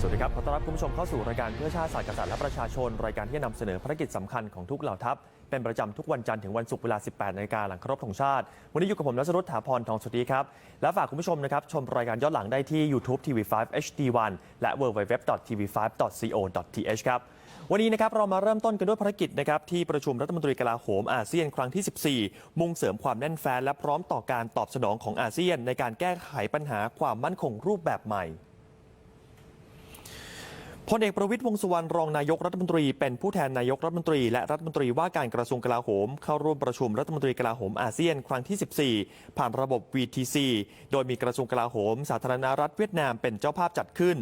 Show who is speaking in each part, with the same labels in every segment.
Speaker 1: สวัสดีครับ ขอต้อนรับคุณผู้ชมเข้าสู่รายการเพื่อชาติศาสตร์กษัตริย์และประชาชน รายการที่จะนำเสนอภารกิจสำคัญของทุกเหล่าทัพ เป็นประจำทุกวันจันทร์ถึงวันศุกร์เวลา 18นาฬิกาหลังครพธงชาติ วันนี้อยู่กับผมนัสรุตถาพรทองสุธีครับ และฝากคุณผู้ชมนะครับ ชมรายการย้อนหลังได้ที่ YouTube TV5 HD1 และ www.tv5.co.th ครับวันนี้นะครับเรามาเริ่มต้นกันด้วยภารกิจนะครับที่ประชุมรัฐมนตรีกลาโหมอาเซียนครั้งที่ 14 มุ่งเสริมความแน่นแฟ้นและพร้อมต่อการตอบสนองของอาเซียน ในการแก้ไขปัญหาความมั่นคงรูปแบบใหม่ พลเอกประวิตยวงษ์สุวรรณรองนายกรัฐมนตรี เป็นผู้แทนนายกรัฐมนตรี และรัฐมนตรีว่าการกระทรวงกลาโหม เข้าร่วมประชุมรัฐมนตรีกลาโหมอาเซียนครั้งที่ 14 ผ่านระบบ VTC โดยมีกระทรวงกลาโหม สาธารณรัฐเวียดนามเป็นเจ้าภาพจัดขึ้น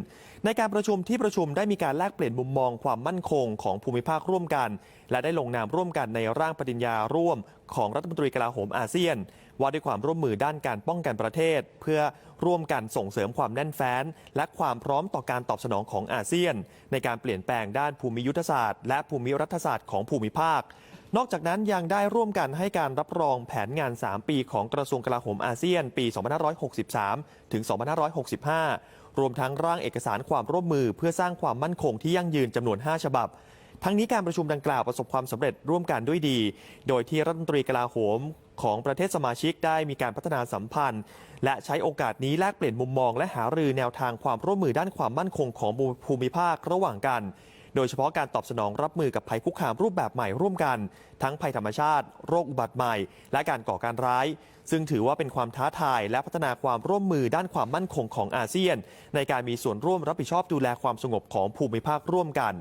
Speaker 1: ในการประชุมที่ประชุมได้มีการแลกเปลี่ยนมุมมองความมั่นคงของภูมิภาคร่วมกัน และได้ลงนามร่วมกันในร่างปฏิญญาร่วมของรัฐมนตรีกลาโหมอาเซียน ว่าด้วยความร่วมมือด้านการป้องกันประเทศ เพื่อร่วมกันส่งเสริมความแน่นแฟ้น และความพร้อมต่อการตอบสนองของอาเซียน ในการเปลี่ยนแปลงด้านภูมิยุทธศาสตร์และภูมิรัฐศาสตร์ของภูมิภาค นอกจากนั้นยังได้ร่วมกันให้การรับรองแผนงาน 3 ปีของกระทรวงกลาโหมอาเซียน ปี 2563 ถึง 2565 รวมทั้งร่างเอกสารความร่วมมือเพื่อสร้างความมั่นคงที่ยั่งยืนจำนวน 5 ฉบับ ทั้งนี้การประชุมดังกล่าวประสบความสำเร็จร่วมกันด้วยดี โดยที่รัฐมนตรีกลาโหมของประเทศสมาชิกได้มีการพัฒนาสัมพันธ์ และใช้โอกาสนี้แลกเปลี่ยนมุมมอง และหารือแนวทางความร่วมมือด้านความมั่นคงของภูมิภาคระหว่างกัน โดยเฉพาะการตอบสนองรับมือกับภัยคุกคามรูปแบบใหม่ร่วมกัน ทั้งภัยธรรมชาติ โรคอุบัติใหม่ และการก่อการร้าย ซึ่งถือว่าเป็นความท้าทาย และพัฒนาความร่วมมือด้านความมั่นคงของอาเซียน ในการมีส่วนร่วมรับผิดชอบดูแลความสงบของภูมิภาคร่วมกัน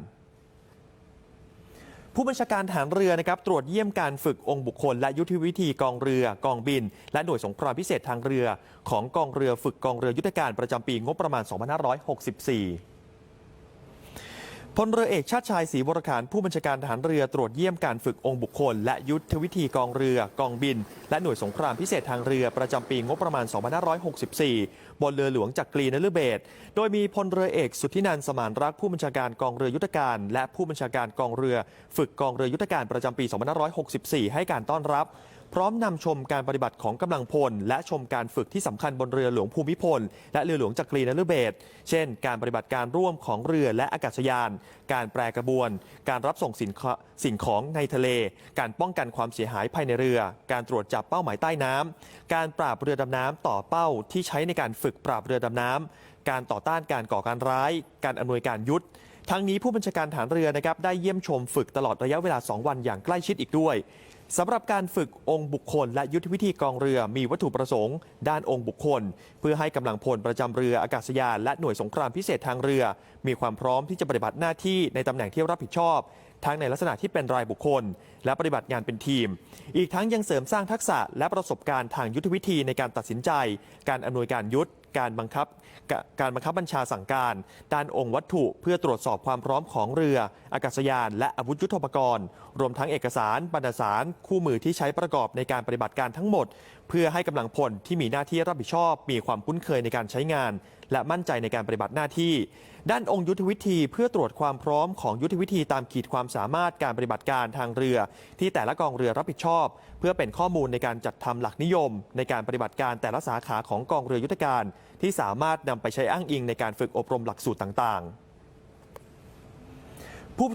Speaker 1: ผู้บัญชาการฐานเรือนะครับตรวจเยี่ยมการฝึกองค์บุคคล และยุทธวิธีกองเรือกองบิน และหน่วยสงครามพิเศษทางเรือ ของกองเรือฝึกกองเรือยุทธการประจำปีงบประมาณ 2564 พลเรือเอกชาติชายศรีวรขานผู้บัญชาการทหารเรือตรวจเยี่ยมการฝึกองค์บุคคล และยุทธวิธีกองเรือกองบิน และหน่วยสงครามพิเศษทางเรือประจำปีงบประมาณ 2564 บนเรือหลวงจักกรีนฤเบศโดยมีพลเรือเอกสุทธินันสมานรักผู้บัญชาการกองเรือยุทธการ และผู้บัญชาการกองเรือ ฝึกกองเรือยุทธการประจำปี 2564 ให้การต้อนรับ พร้อมนำชมการปฏิบัติของกำลังพล และชมการฝึกที่สำคัญบนเรือหลวงภูมิพล และเรือหลวงจักรีนฤเบศเช่น การปฏิบัติการร่วมของเรือและอากาศยาน การแปรกระบวน การรับส่งสินค้าสิ่งของในทะเล การป้องกันความเสียหายภายในเรือ การตรวจจับเป้าหมายใต้น้ำการปราบเรือดำน้ำต่อเป้าที่ใช้ในการฝึกปราบเรือดำน้ำการต่อต้านการก่อการร้าย การอำนวยการยุทธทั้งนี้ผู้บัญชาการฐานเรือนะครับได้เยี่ยมชมฝึกตลอดระยะเวลา 2 วันอย่างใกล้ชิดอีกด้วย สำหรับการฝึกองค์บุคคล และยุทธวิธีกองเรือมีวัตถุประสงค์ ด้านองค์บุคคล เพื่อให้กำลังพลประจำเรืออากาศยานและหน่วยสงครามพิเศษทางเรือ มีความพร้อมที่จะปฏิบัติหน้าที่ในตำแหน่งที่รับผิดชอบ ทั้งในลักษณะที่เป็นรายบุคคล และปฏิบัติงานเป็นทีม อีกทั้งยังเสริมสร้างทักษะและประสบการณ์ทางยุทธวิธีในการตัดสินใจ การอำนวยการยุทธการบังคับการบังคับบัญชาสั่งการ ด้านองค์วัตถุเพื่อตรวจสอบความพร้อมของเรือ อากาศยาน และอาวุธยุทโธปกรณ์ รวมทั้งเอกสารบรรณสาร คู่มือที่ใช้ประกอบในการปฏิบัติการทั้งหมด เพื่อให้กำลังพลที่มีหน้าที่รับผิดชอบ มีความคุ้นเคยในการใช้งาน และมั่นใจในการปฏิบัติหน้าที่ ด้านองค์ยุทธวิธีเพื่อตรวจความพร้อมของยุทธวิธีตามขีดความสามารถการปฏิบัติการทางเรือ ที่แต่ละกองเรือรับผิดชอบ เพื่อเป็นข้อมูลในการจัดทำหลักนิยม ในการปฏิบัติการแต่ละสาขาของกองเรือยุทธการ ที่สามารถนำไปใช้อ้างอิงในการฝึกอบรมหลักสูตรต่างๆ ผู้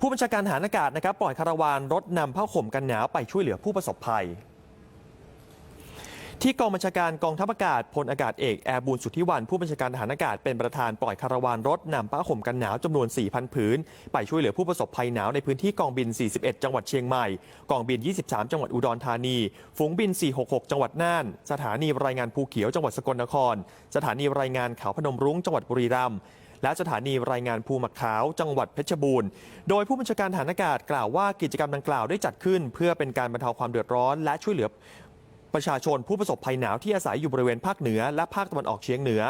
Speaker 1: ผู้บัญชาการทหารอากาศนะครับปล่อยคาราวานรถนำผ้าห่มกันหนาวไปช่วยเหลือผู้ประสบภัย ที่กองบัญชาการกองทัพอากาศพลอากาศเอกแอร์บูนสุทธิวันผู้บัญชาการทหารอากาศเป็นประธานปล่อยคาราวานรถนำผ้าห่มกันหนาวจำนวน 4,000 ผืน ไปช่วยเหลือผู้ประสบภัยหนาวในพื้นที่กองบิน 41 จังหวัดเชียงใหม่ กองบิน 23 จังหวัดอุดรธานี ฝูงบิน 466 จังหวัดน่าน สถานีรายงานภูเขียวจังหวัดสกลนคร สถานีรายงานเขาพนมรุ้งจังหวัดบุรีรัมย์และสถานีรายงานภูมักขาว จังหวัดเพชรบูรณ์ โดยผู้บัญชาการฐานอากาศกล่าวว่ากิจกรรมดังกล่าวได้จัดขึ้น เพื่อเป็นการบรรเทาความเดือดร้อน และช่วยเหลือ ประชาชนผู้ประสบภัยหนาวที่อาศัยอยู่บริเวณภาคเหนือและภาคตะวันออกเฉียงเหนือ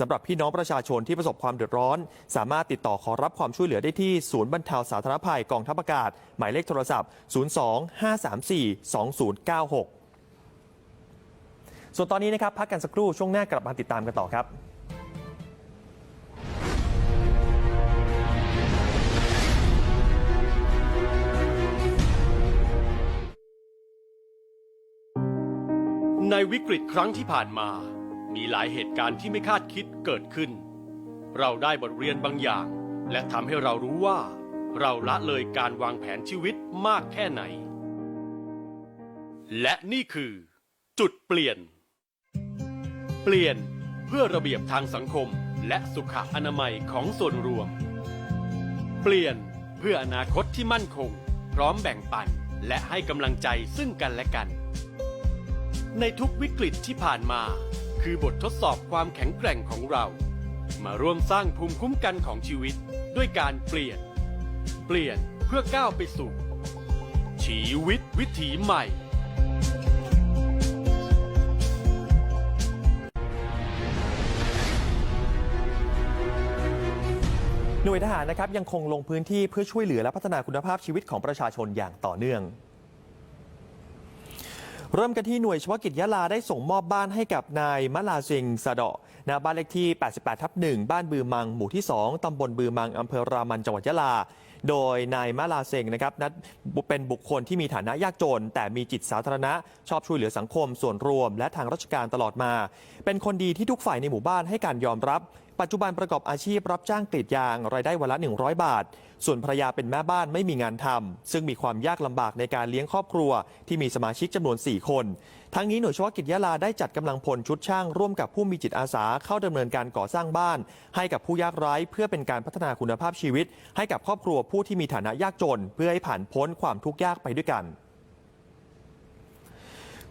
Speaker 1: สำหรับพี่น้องประชาชนที่ประสบความเดือดร้อน สามารถติดต่อขอรับความช่วยเหลือได้ที่ ศูนย์บรรเทาสาธารณภัยกองทัพอากาศ หมายเลขโทรศัพท์ 02 534 2096 ส่วนตอนนี้นะครับพักกันสักครู่ช่วงหน้ากลับมาติดตามกันต่อครับ
Speaker 2: ในวิกฤตครั้งที่ผ่านมา มีหลายเหตุการณ์ที่ไม่คาดคิดเกิดขึ้น เราได้บทเรียนบางอย่าง และทำให้เรารู้ว่า เราละเลยการวางแผนชีวิตมากแค่ไหน และนี่คือ จุดเปลี่ยน เปลี่ยนเพื่อระเบียบทางสังคมและสุขอนามัยของส่วนรวม เปลี่ยนเพื่ออนาคตที่มั่นคง พร้อมแบ่งปันและให้กำลังใจซึ่งกันและกัน ในทุกวิกฤตที่ผ่านมา คือบททดสอบความแข็งแกร่งของเรา มาร่วมสร้างภูมิคุ้มกันของชีวิตด้วยการเปลี่ยน เปลี่ยนเพื่อก้าวไปสู่ ชีวิตวิถีใหม่
Speaker 1: หน่วยทหารนะครับยังคงลงพื้นที่เพื่อช่วยเหลือและพัฒนาคุณภาพชีวิตของประชาชนอย่างต่อเนื่อง เริ่มกันที่หน่วยเฉพาะกิจยะลาได้ส่งมอบบ้านให้กับนายมะลาซิงสะเดาะณบ้านเลขที่ 88ทับ1บ้านบือมัง หมู่ที่ 2 ตำบลบือมัง อำเภอรามัน จังหวัดยะลา โดยนายมะลาเซงนะครับนัดเป็นบุคคลที่มีฐานะยากจน แต่มีจิตสาธารณะ ชอบช่วยเหลือสังคมส่วนรวม และทางราชการตลอดมา เป็นคนดีที่ทุกฝ่ายในหมู่บ้านให้การยอมรับ ปัจจุบันประกอบอาชีพรับจ้างกรีดยางรายได้วันละ 100 บาท ส่วนภรรยาเป็นแม่บ้านไม่มีงานทำซึ่งมีความยากลำบากในการเลี้ยงครอบครัว ที่มีสมาชิกจำนวน 4 คน ทั้งนี้หน่วยเฉพาะกิจยะลาได้จัดกำลังพลชุดช่าง ร่วมกับผู้มีจิตอาสาเข้าดำเนินการก่อสร้างบ้าน ให้กับผู้ยากไร้เพื่อเป็นการพัฒนาคุณภาพชีวิต ให้กับครอบครัวผู้ที่มีฐานะยากจน เพื่อให้ผ่านพ้นความทุกข์ยากไปด้วยกัน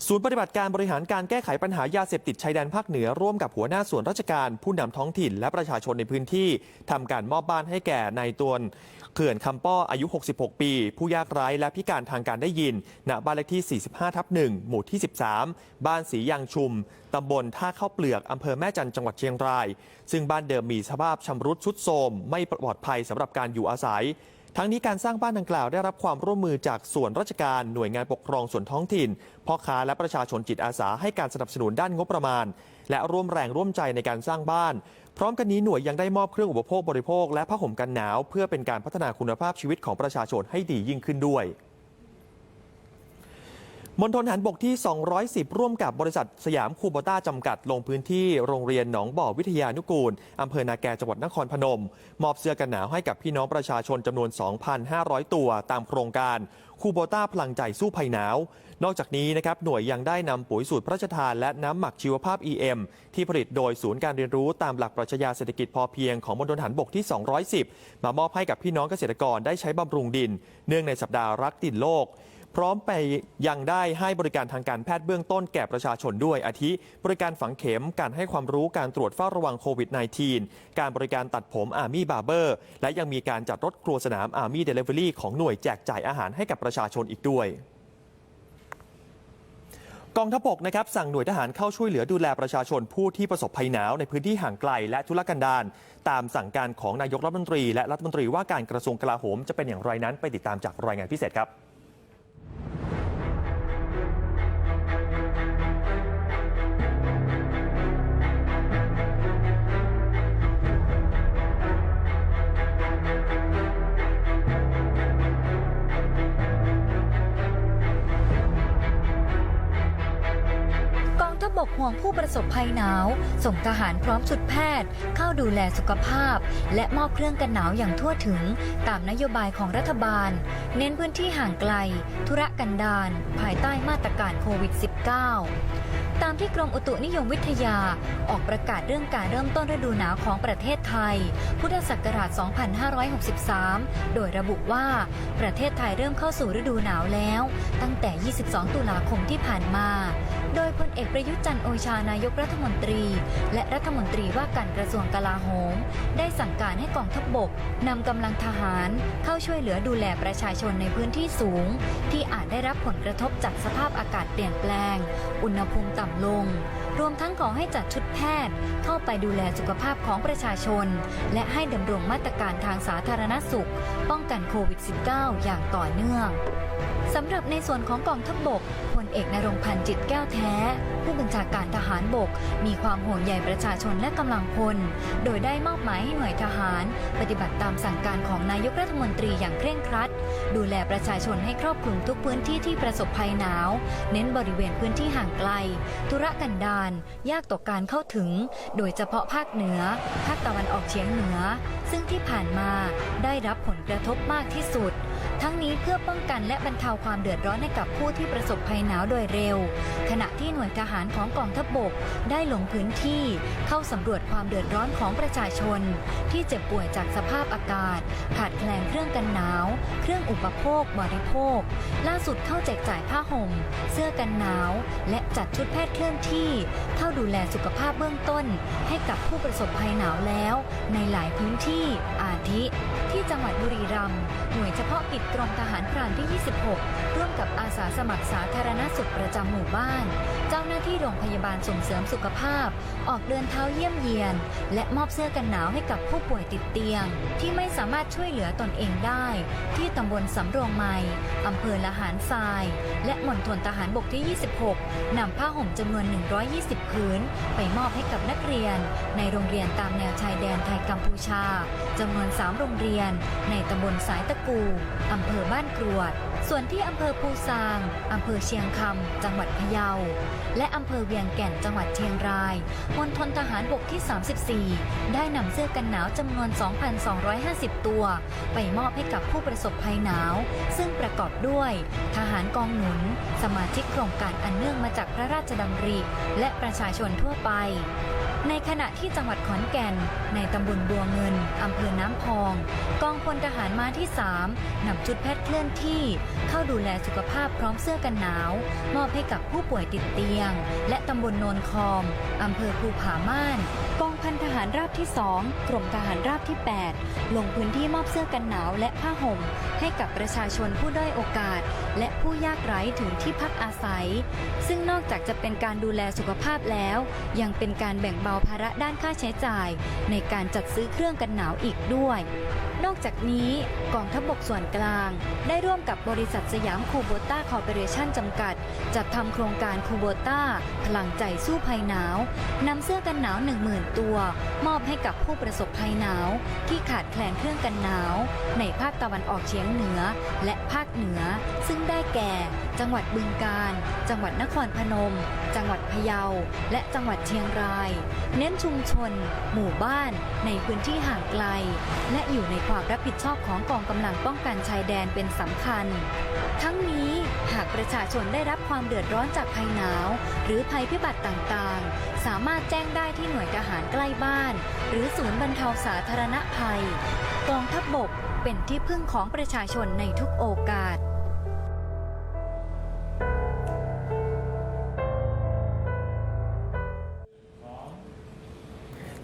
Speaker 1: ศูนย์ปฏิบัติการบริหารการแก้ไขปัญหายาเสพติดชายแดนภาคเหนือร่วมกับหัวหน้าส่วนราชการผู้นำท้องถิ่น และประชาชนในพื้นที่ทำการมอบบ้านให้แก่นายตวนเขื่อนคำป้ออายุ 66 ปี ผู้ยากไร้และพิการทางการได้ยินณบ้านเลขที่ 45 ทับ1หมู่ที่ 13 บ้านสียางชุมตำบลท่าเข้าเปลือกอำเภอแม่จันจังหวัดเชียงราย ซึ่งบ้านเดิมมีสภาพชำรุดทรุดโทรมไม่ปลอดภัยสำหรับการอยู่อาศัย ทั้งนี้การสร้างบ้านดังกล่าวได้รับความร่วมมือจากส่วนราชการหน่วยงานปกครองส่วนท้องถิ่นพ่อค้าและประชาชนจิตอาสาให้การสนับสนุนด้านงบประมาณ และร่วมแรงร่วมใจในการสร้างบ้าน พร้อมกันนี้หน่วยยังได้มอบเครื่องอุปโภคบริโภคและผ้าห่มกันหนาว เพื่อเป็นการพัฒนาคุณภาพชีวิตของประชาชนให้ดียิ่งขึ้นด้วย มณฑลหารบกที่ 210 ร่วมกับบริษัทสยามคูโบต้าจำกัด ลงพื้นที่โรงเรียนหนองบ่อวิทยานุกูล อำเภอนาแกจังหวัดนครพนม มอบเสื้อกันหนาวให้กับพี่น้องประชาชนจำนวน 2,500 ตัวตามโครงการคูโบต้าพลังใจสู้ภัยหนาว นอกจากนี้นะครับหน่วยยังได้นำปุ๋ยสูตรพระราชทานและน้ำหมักชีวภาพ EM ที่ผลิตโดยศูนย์การเรียนรู้ตามหลักปรัชญาเศรษฐกิจพอเพียงของมณฑลหารบกที่ 210 มามอบให้กับพี่น้องเกษตรกรได้ใช้บำรุงดิน เนื่องในสัปดาห์รักดินโลก พร้อมไปยังได้ให้บริการทางการแพทย์เบื้องต้นแก่ประชาชนด้วย อาทิ บริการฝังเข็ม การให้ความรู้การตรวจเฝ้าระวังโควิด -19 การบริการตัดผมอาร์มี่บาร์เบอร์และยังมีการจัดรถครัวสนามอาร์มี่เดลิเวอรี่ของหน่วยแจกจ่ายอาหารให้กับประชาชนอีกด้วยกองทัพบกนะครับสั่งหน่วยทหารเข้าช่วยเหลือดูแลประชาชนผู้ที่ประสบภัยหนาวในพื้นที่ห่างไกลและทุรกันดารตามสั่งการของนายกรัฐมนตรี และรัฐมนตรีว่าการกระทรวงกลาโหมจะเป็นอย่างไรนั้นไปติดตามจากรายงานพิเศษครับ
Speaker 3: บกห่วงผู้ประสบภัยหนาว ส่งทหารพร้อมชุดแพทย์ เข้าดูแลสุขภาพ และมอบเครื่องกันหนาวอย่างทั่วถึง ตามนโยบายของรัฐบาล เน้นพื้นที่ห่างไกล ธุรกันดารภายใต้มาตรการโควิด -19 ตามที่กรมอุตุนิยมวิทยา ออกประกาศเรื่องการเริ่มต้นฤดูหนาวของประเทศไทย พุทธศักราช 2563 โดยระบุว่า ประเทศไทยเริ่มเข้าสู่ฤดูหนาวแล้ว ตั้งแต่ 22 ตุลาคมที่ผ่านมา โดยพลเอกประยุทธ์จันทร์โอชานายกรัฐมนตรี และรัฐมนตรีว่าการกระทรวงกลาโหม ได้สั่งการให้กองทัพบบกนำกำลังทหารเข้าช่วยเหลือดูแลประชาชนในพื้นที่สูง ที่อาจได้รับผลกระทบจากสภาพอากาศเปลี่ยนแปลง อุณหภูมิต่ำลง รวมทั้งขอให้จัดชุดแพทย์ เข้าไปดูแลสุขภาพของประชาชน และให้ดำรงมาตรการทางสาธารณสุข ป้องกันโควิด -19 อย่างต่อเนื่องสำหรับในส่วนของกองทัพบบก เอกนรงพันธ์จิตแก้วแท้ ผู้บัญชาการทหารบก มีความห่วงใยประชาชนและกำลังพล โดยได้มอบหมายให้หน่วยทหาร ปฏิบัติตามสั่งการของนายกรัฐมนตรีอย่างเคร่งครัด ดูแลประชาชนให้ครอบคลุมทุกพื้นที่ที่ประสบภัยหนาว เน้นบริเวณพื้นที่ห่างไกล ธุรกันดารยากต่อการเข้าถึง โดยเฉพาะภาคเหนือ ภาคตะวันออกเฉียงเหนือ ซึ่งที่ผ่านมาได้รับผลกระทบมากที่สุด ทั้งนี้เพื่อป้องกันและบรรเทาความเดือดร้อนให้กับผู้ที่ประสบภัยหนาวโดยเร็ว ขณะที่หน่วยทหารของกองทัพบบกได้ลงพื้นที่ เข้าสำรวจความเดือดร้อนของประชาชน ที่เจ็บป่วยจากสภาพอากาศ ขาดแคลนเครื่องกันหนาว เครื่องอุปโภคบริโภค ล่าสุดเข้าแจกจ่ายผ้าห่ม เสื้อกันหนาว และจัดชุดแพทย์เคลื่อนที่ เข้าดูแลสุขภาพเบื้องต้น ให้กับผู้ประสบภัยหนาวแล้ว ในหลายพื้นที่ อาทิที่จังหวัดบุรีรัมย์หน่วยเฉพาะกิจกรมทหารพรานที่ 26 ร่วมกับอาสาสมัครสาธารณสุขประจำหมู่บ้าน เจ้าหน้าที่โรงพยาบาลส่งเสริมสุขภาพ ออกเดินเท้าเยี่ยมเยียน และมอบเสื้อกันหนาวให้กับผู้ป่วยติดเตียง ที่ไม่สามารถช่วยเหลือตนเองได้ ที่ตำบลสำโรงใหม่อำเภอละหารทราย และมณฑลทหารบกที่ 26นำผ้าห่มจำนวน 120 ผืน ไปมอบให้กับนักเรียน ในโรงเรียนตามแนวชายแดนไทยกัมพูชาจำนวน3 โรงเรียน ในตำบลสายตะกู อำเภอบ้านกรวด ส่วนที่อำเภอภูซาง อำเภอเชียงคำ จังหวัดพะเยา และอำเภอเวียงแก่น จังหวัดเชียงราย มณฑลทหารบกที่ 34 ได้นำเสื้อกันหนาวจำนวน 2,250 ตัว ไปมอบให้กับผู้ประสบภัยหนาว ซึ่งประกอบด้วย ทหารกองหนุน สมาชิกโครงการอันเนื่องมาจากพระราชดำริ และประชาชนทั่วไป ในขณะที่จังหวัดขอนแก่น ในตำบลบัวเงิน อำเภอน้ำพอง กองพลทหารมาที่ 3นำชุดแพทย์เคลื่อนที่ เข้าดูแลสุขภาพพร้อมเสื้อกันหนาว มอบให้กับผู้ป่วยติดเตียง และตำบลโนนคอม อำเภอภูผาม่าน กองพันทหารราบที่ 2 กรมทหารราบที่ 8 ลงพื้นที่มอบเสื้อกันหนาวและผ้าห่ม ให้กับประชาชนผู้ด้อยโอกาส และผู้ยากไร้ถึงที่พักอาศัย ซึ่งนอกจากจะเป็นการดูแลสุขภาพแล้ว ยังเป็นการแบ่งเบาภาระด้านค่าใช้จ่าย ในการจัดซื้อเครื่องกันหนาวอีกด้วย นอกจากนี้กองทัพบกส่วนกลาง ได้ร่วมกับบริษัทสยามคูโบต้าคอร์ปอเรชั่นจำกัด จัดทำโครงการคูโบต้าพลังใจสู้ภัยหนาวนำเสื้อกันหนาว 10,000 ตัว มอบให้กับผู้ประสบภัยหนาว ที่ขาดแคลนเครื่องกันหนาว ในภาคตะวันออกเฉียงเหนือ และภาคเหนือ ซึ่งได้แก่ จังหวัดบึงกาฬจังหวัดนครพนม จังหวัดพะเยา และจังหวัดเชียงรายเน้นชุมชน หมู่บ้านในพื้นที่ห่างไกล และอยู่ในความรับผิดชอบของกองกำลังป้องกันชายแดนเป็นสำคัญ ทั้งนี้หากประชาชนได้รับความเดือดร้อนจากภัยหนาว หรือภัยพิบัติต่างๆ สามารถแจ้งได้ที่หน่วยทหารใกล้บ้าน หรือศูนย์บรรเทาสาธารณภัย กองทัพบบกเป็นที่พึ่งของประชาชนในทุกโอกาส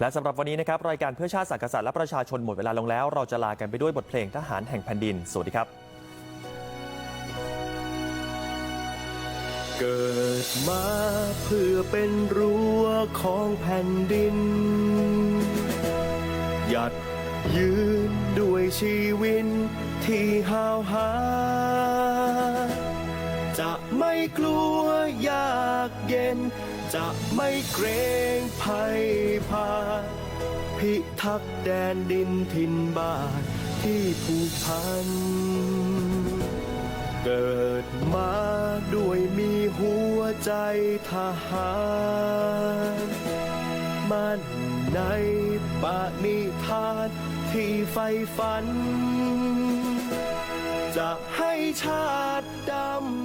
Speaker 1: และสำหรับวันนี้นะครับรายการเพื่อชาติศาสตร์กษัตริย์และประชาชนหมดเวลาลงแล้ว เราจะลากันไปด้วยบทเพลงทหารแห่งแผ่นดิน สวัสดีครับ
Speaker 4: เกิดมาเพื่อเป็นรั้วของแผ่นดิน หยัดยืนด้วยชีวิตที่ห้าวหา จะไม่กลัวยากเย็น จะไม่เกรงภัยพานพิทักษ์แดนดินถิ่นบ้านที่ผูกพัน เกิดมาด้วยมีหัวใจทหาร มันในปณิธานที่ไฟฝัน จะให้ชาติดำ